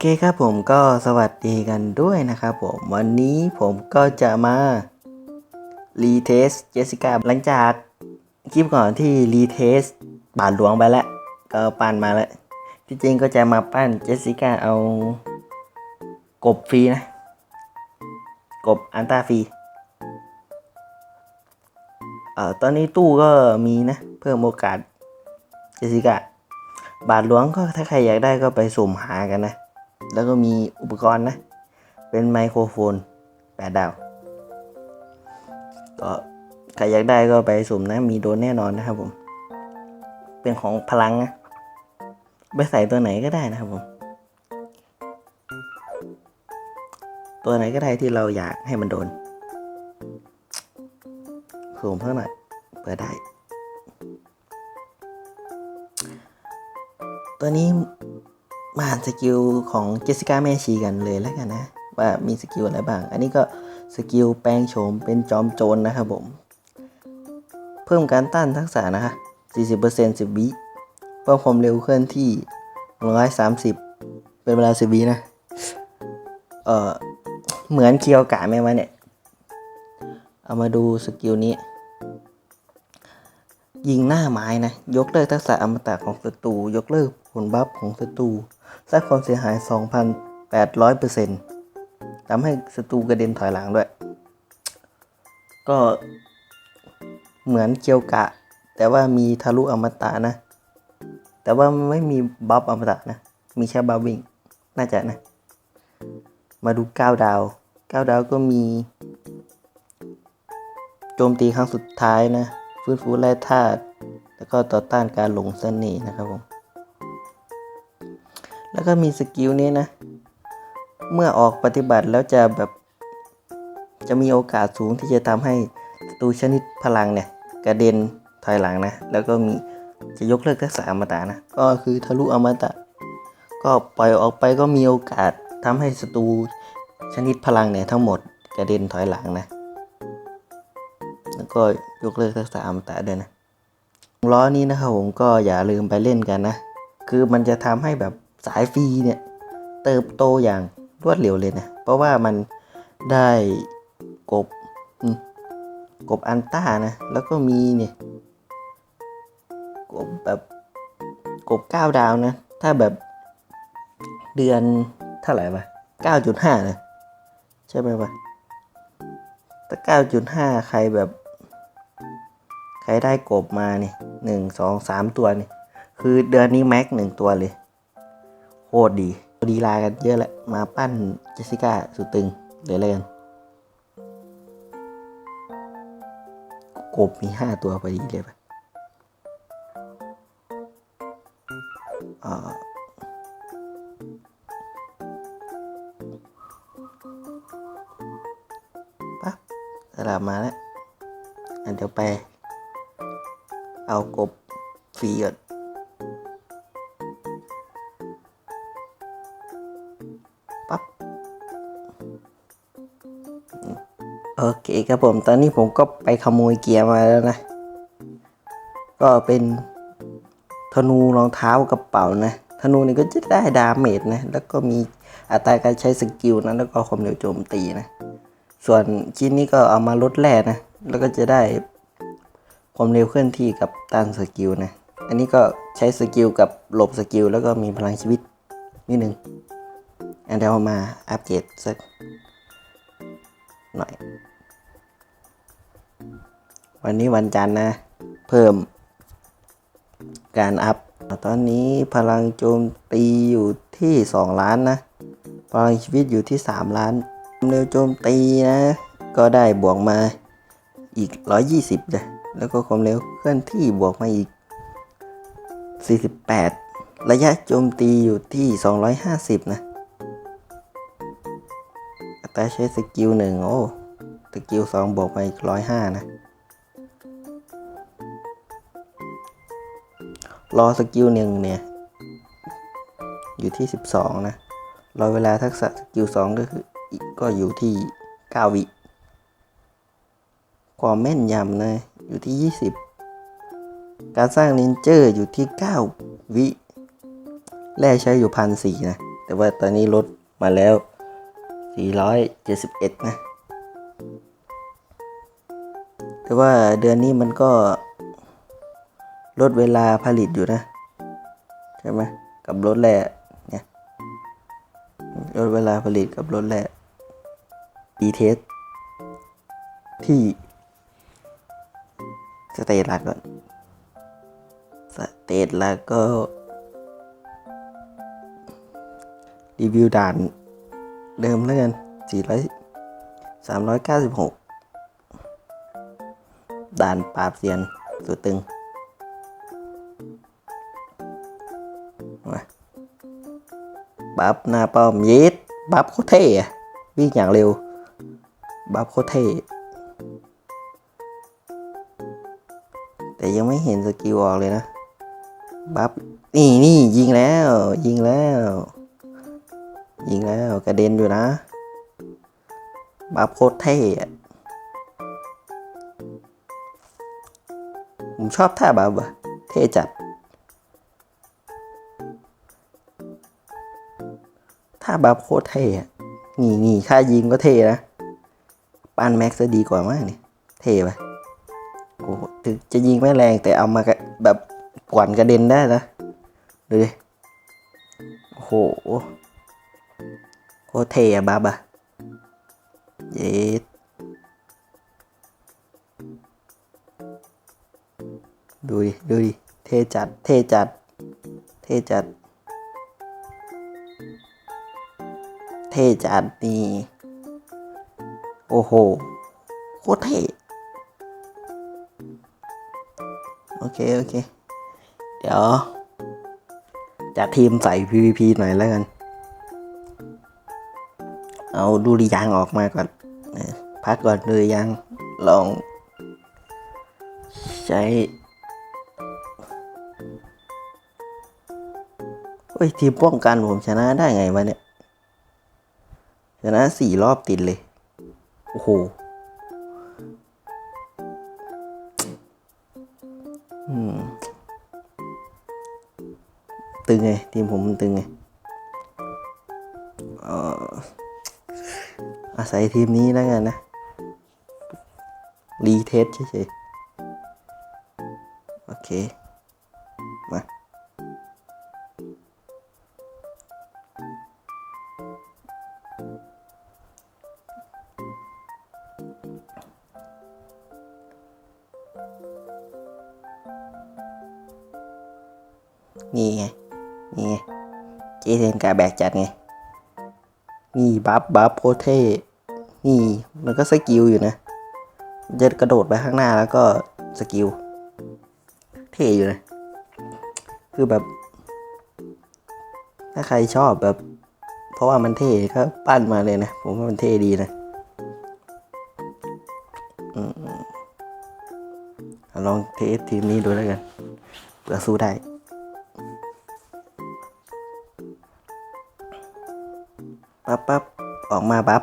เคครับผมก็สวัสดีกันด้วยนะครับผมวันนี้ผมก็จะมารีเทสเจสสิก้าหลังจากคลิปก่อนที่รีเทสบาทหลวงไปแล้ว ก็ปั้นมาแล้วที่จริงก็จะมาปั้นเจสสิก้าเอากบฟรีนะ กบอันต้าฟรีเอ่อตอนนี้ตู้ก็มีนะ เพิ่มโอกาสเจสสิก้าบาทหลวงก็ถ้าใครอยากได้ก็ไปสุ่มหากันนะ แล้วก็มีอุปกรณ์นะ เป็นไมโครโฟนแปดดาว ก็ใครอยากได้ก็ไปสุ่มนะ มีโดนแน่นอนนะครับผม เป็นของพลังนะ ไปใส่ตัวไหนก็ได้นะครับผม ตัวไหนก็ได้ที่เราอยากให้มันโดนสุ่มเท่าไหร่เปิดได้ ตัวนี้ มาอ่านสกิลของเจสสิก้าแม่ชีกันเลยแล้วกันนะ ว่ามีสกิลอะไรบ้าง อันนี้ก็สกิลแปลงโฉมเป็นจอมโจรนะครับผม เพิ่มการต้านทักษะนะคะ 40% 10 วิเพิ่มความเร็วเคลื่อนที่ 130 เป็นเวลา 10 วินะ เออเหมือนเคียวกะไหมวะเนี่ย เอามาดูสกิลนี้ ยิงหน้าไม้นะ ยกเลิกทักษะอมตะของศัตรู ยกเลิกผลบัฟของศัตรู สร้างความเสียหาย 2,800%ทำให้ศัตรูกระเด็นถอยหลังด้วย ก็เหมือนเกียวกะ แต่ว่ามีทะลุอมตะนะ แต่ว่าไม่มีบัฟอมตะนะ มีแค่บัฟวิ่ง น่าจะนะ มาดู 9 ดาว 9 ดาวก็มี โจมตีครั้งสุดท้ายนะ ฟื้นฟูแร่ธาตุแล้วก็ต่อต้านการหลงเสน่ห์นะครับผม แล้วก็มีสกิลนี้นะ เมื่อออกปฏิบัติแล้วจะแบบ จะมีโอกาสสูงที่จะทำให้ศัตรูชนิดพลังเนี่ย กระเด็นถอยหลังนะ แล้วก็มีจะยกเลิกทักษะอมตะนะ ก็คือทะลุอมตะ ก็ปล่อยออกไปก็มีโอกาสทำให้ศัตรูชนิดพลังเนี่ยทั้งหมดกระเด็นถอยหลังนะ แล้วก็ยกเลิกทักษะอมตะด้วยนะล้อนี้นะครับผมก็อย่าลืมไปเล่นกันนะ คือมันจะทำให้แบบ สายฟรีเนี่ยเติบโตอย่างรวดเร็วเลยนะ เพราะว่ามันได้กบกบอันต้านะ แล้วก็มีเนี่ยกบแบบกบเก้าดาวนะ ถ้าแบบเดือนเท่าไหร่วะเก้าจุดห้านะใช่ไหมวะถ้าเก้าจุดห้าใครแบบ ใครได้กบมาเนี่ยหนึ่งสองสามตัวเนี่ยคือเดือนนี้แม็กหนึ่งตัวเลย โคตรดีดีลากันเยอะแหละ มาปั้นเจสสิก้าสุดตึงเดี๋ยวเล่นกบมีห้าตัวพอดีเลยปะอ่าปั๊บสลับมาแล้ว อันเดี๋ยวไป เอากบฟรีก่อน โอเคครับผม ตอนนี้ผมก็ไปขโมยเกียร์มาแล้วนะ ก็เป็นธนูรองเท้ากระเป๋านะ ธนูนี่ก็จะได้ดาเมจนะ แล้วก็มีอัตราการใช้สกิลนะ แล้วก็ความเร็วโจมตีนะ ส่วนชิ้นนี้ก็เอามาลดแร่นะ แล้วก็จะได้ความเร็วเคลื่อนที่กับต้านสกิลนะ อันนี้ก็ใช้สกิลกับหลบสกิลแล้วก็มีพลังชีวิตนิดนึงอันเดี๋ยวเอามาอัปเกรดสักหน่อย วันนี้วันจันทร์นะ เพิ่ม การอัพ ตอนนี้พลังโจมตีอยู่ที่ 2 ล้านนะ พลังชีวิตอยู่ที่ 3 ล้านความเร็วโจมตีนะ ก็ได้บวกมาอีก 120เลยแล้วก็ความเร็วเคลื่อนที่บวกมาอีก 48 ระยะโจมตีอยู่ที่ 250 นะอัตราใช้สกิลหนึ่งโอ้สกิลสองบวกมาอีกร้อยห้านะ รอสกิลหนึ่งเนี่ย อยู่ที่สิบสองนะ รอเวลาทักษะสกิลสองก็คือก็อยู่ที่เก้าวิ ความแม่นยำนะ อยู่ที่ยี่สิบการสร้างนินเจอร์อยู่ที่เก้าวิ แร่ใช้อยู่พันสี่นะ แต่ว่าตอนนี้ลดมาแล้ว 471 นะ แต่ว่าเดือนนี้มันก็ ลดเวลาผลิตอยู่นะ ใช่ไหมกับรถแร่เนี่ยลดเวลาผลิตกับรถแร่ดีเทสที่สเตทหลักก่อนสเตทหลักก็รีวิวด่านเดิมแล้วกัน400 396 ด่านปราบเซียนสุดตึง บัฟหน้าป้อมยีดบัฟโคเท่ะวิ่งอย่างเร็ว บัฟโคเท่แต่ยังไม่เห็นสกิลออกเลยนะ บัฟนี่นี่ยิงแล้ว ยิงแล้ว ยิงแล้วกระเด็นอยู่นะ บัฟโคตรเท่ะผมชอบท่าบัฟอะเท่จัด ท่าบัฟโคตรเท่อะนี่นี่ค่ายิงก็เท่นะปานแม็กซ์จะดีกว่ามากนี่เท่ไปโอ้ถึงจะยิงไม่แรงแต่เอามาแบบกวนกระเด็นได้นะดูดิโอ้โหโคตรเท่อะบัฟอะเย็ดดูดิ ดูดิ เทจัด เทจัด เทจัด ท่จัดนี่โอ้โหโคตรเท่โอเค โอเค เดี๋ยวจัดทีมใส่ PVP หน่อยแล้วกัน เอาดูรียางออกมาก่อน พักก่อนดูรียางลอง ใช้เฮ้ย ทีมป้องกันผมชนะได้ไงวะเนี่ย ชนะสี่รอบติดเลย โอ้โหตึงไง ทีมผมมันตึงไงเอออาศัยทีมนี้แล้วกันนะ รีเทสเฉยๆ โอเค กาแบกจัดไง นี่บัฟบัฟโคตรเทนี่มันก็สกิลอยู่นะ จะกระโดดไปข้างหน้าแล้วก็สกิล เท่อยู่นะ คือแบบ ถ้าใครชอบแบบ เพราะว่ามันเท่ก็ปั้นมาเลยนะ ผมว่ามันเท่ดีนะอือลองเทสทีมนี้ดูแล้วกันเผื่อสู้ได้ ปั๊บปั๊บออกมาปั๊บ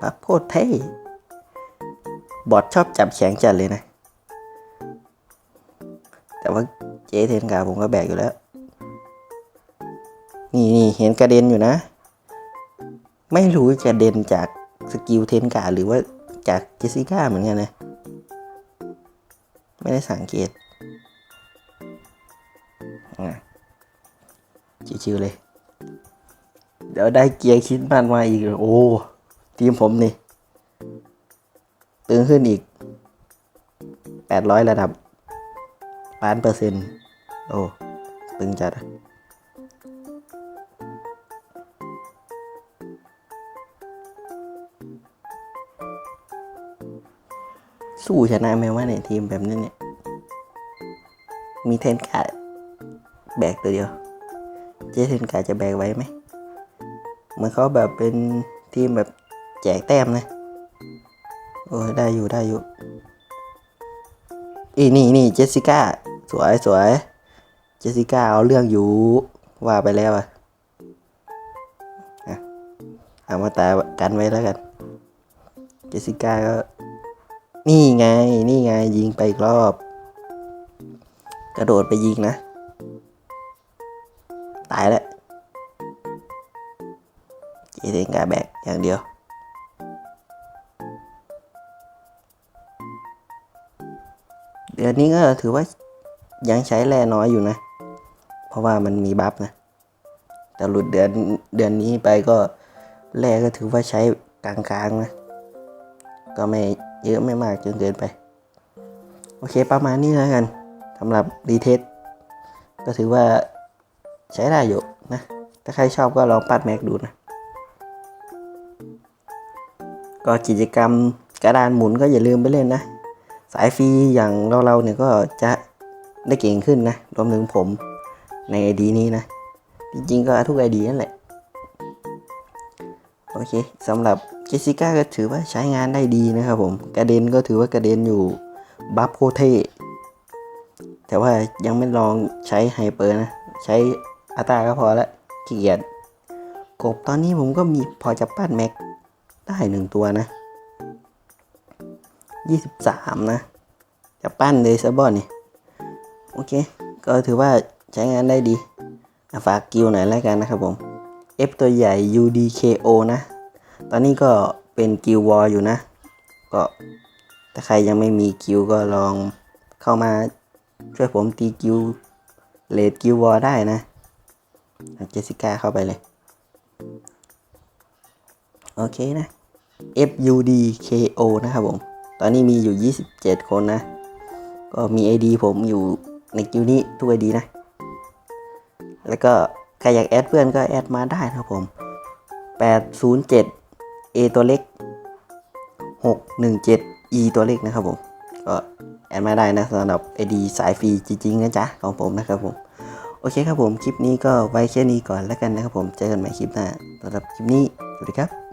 ปั๊บโคตรเท่บอทชอบจับแข็งจัดเลยนะ แต่ว่าเจเทนกาผมก็แบกอยู่แล้ว นี่นี่เห็นกระเด็นอยู่นะ ไม่รู้จะเด่นจากสกิลเทนกาหรือว่าจากเจสิก้าเหมือนกันนะ ไม่ได้สังเกตอะชิวๆเลย ดี๋ยวได้เกียร์คิดมันมาอีก โอ้ ทีมผมนี่ ตึงขึ้นอีกแปดร้อยระดับล้านเปอร์เซ็นต์โอ้ ตึงจัดอะสู้ชนะไหมว่าในทีมแบบนี้เนี่ย มีเทนกาแบกตัวเดียว เจเทนกาจะแบกไว้ไหม เหมือนเขาแบบเป็นทีมแบบแจกแต้มนะโอ้ยได้อยู่ได้อยู่อีนี่นี่เจสสิก้าสวยสวยเจสสิก้าเอาเรื่องอยู่ว่าไปแล้วอะอะเอามาตากันไว้แล้วกัน เจสสิก้าก็ นี่ไงนี่ไงยิงไปอีกรอบ กระโดดไปยิงนะ ตายแล้ว เจเซงกาแบกอย่างเดียว เดือนนี้ก็ถือว่ายังใช้แร่น้อยอยู่นะ เพราะว่ามันมีบัฟนะ แต่หลุดเดือนเดือนนี้ไปก็แร่ก็ถือว่าใช้กลางๆนะ ก็ไม่เยอะไม่มากจนเกินไป โอเคประมาณนี้แล้วกันสำหรับรีเทสก็ถือว่าใช้ได้อยู่นะ ถ้าใครชอบก็ลองปัดแม็กดูนะ ก็กิจกรรมกระดานหมุนก็อย่าลืมไปเล่นนะ สายฟรีอย่างเราๆเนี่ยก็จะได้เก่งขึ้นนะ รวมถึงผมในไอดีนี้นะ จริงๆก็ทุกไอดีนั่นแหละ โอเคสำหรับเจสสิก้าก็ถือว่าใช้งานได้ดีนะครับผม กระเด็นก็ถือว่ากระเด็นอยู่บัฟโคเทแต่ว่ายังไม่ลองใช้ไฮเปอร์นะ ใช้อัตราก็พอละขี้เกียจกบตอนนี้ผมก็มีพอจะปั้นแม็ก ได้หนึ่งตัวนะ23นะ จะปั้นเลยซะบอนนี่ โอเค ก็ถือว่าใช้งานได้ดี ฝากกิวหน่อยแล้วกันนะครับผม F ตัวใหญ่ UDKO นะ ตอนนี้ก็เป็นกิววอลอยู่นะ ก็ถ้าใครยังไม่มีกิวก็ลองเข้ามาช่วยผมตีกิวเลดกิววอลได้นะเจสสิก้าเข้าไปเลย โอเคนะ FUDKO นะครับผม ตอนนี้มีอยู่ 27 คนนะ ก็มี ID ผมอยู่ในกิวนี้ทุก ID นะ แล้วก็ใครอยากแอดเพื่อนก็แอดมาได้นะครับผม 807 A ตัวเล็ก 617 E ตัวเล็กนะครับผม ก็แอดมาได้นะสำหรับ ID สายฟรีจริงๆนะจ๊ะของผมนะครับผมโอเคครับผม คลิปนี้ก็ไว้แค่นี้ก่อนแล้วกันนะครับผม เจอกันใหม่คลิปหน้าสำหรับคลิปนี้ สวัสดีครับ